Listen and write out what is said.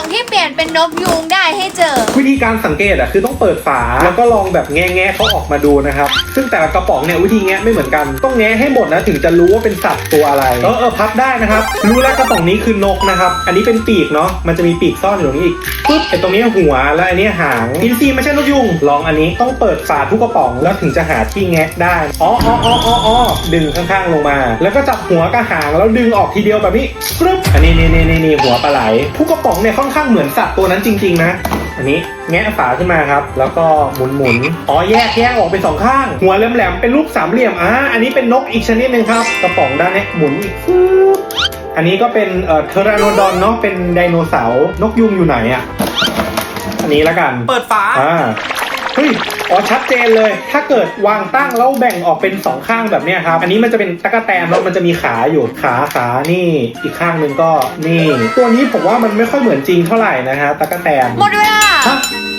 องที่เปลี่ยน เป็นนกยูงได้ให้เจอ วิธีการสังเกตอะคือต้องเปิดฝาแล้วก็ลองแบบแงะแงะเขาออกมาดูนะครับ ซึ่งแต่ละกระป๋องเนี่ยวิธีแงะไม่เหมือนกัน ต้องแงะให้หมดนะถึงจะรู้ว่าเป็นสัตว์ตัวอะไรเออเออพับได้นะครับ รู้แล้วกระป๋องนี้คือนกนะครับ อันนี้เป็นปีกเนาะมันจะมีปีกซ่อนอยู่ตรงนี้อีกปึ๊บไอตรงนี้หัวแล้วอันนี้หางอินซีไม่ใช่นกยุงลองอันนี้ต้องเปิดฝาทุกกระป๋องแล้วถึงจะหาที่แงะได้อ๋ออ๋ออ๋ออ๋ออ๋อดึงข้างๆลงมา แล้วก็จับหัวกับหางแล้วดึงออกทีเดียวแบบนี้ปึ๊บอันนี้นี่นี่นี่นี่หัวปลาไหลทุกกระป๋องเนี่ยค่อนข้างเหมือนสัตว์ตัวนั้นจริง ๆ นะ อันนี้แงะฝาขึ้นมาครับ แล้วก็หมุนหมุนๆอ๋อแยกแยกออกเป็นสองข้าง หัวแหลมๆเป็นรูปสามเหลี่ยมอ่าอันนี้เป็นนกอีกชนิดหนึ่งครับ กระป๋องด้านเนี้ยหมุนอีกฟึ๊บอันนี้ก็เป็นเอ่อเทอราโนดอนเนาะเป็นไดโนเสาร์นกยุงอยู่ไหนอะอันนี้แล้วกัน เปิดฝาอ่า เฮ้ยอ๋อชัดเจนเลย ถ้าเกิดวางตั้งแล้วแบ่งออกเป็นสองข้างแบบเนี้ยครับ อันนี้มันจะเป็นตะกแตนแล้วมันจะมีขาอยู่ขาขานี่อีกข้างหนึ่งก็นี่ ตัวนี้ผมว่ามันไม่ค่อยเหมือนจริงเท่าไหร่นะฮะตะกแตนหมดเวลาฮะ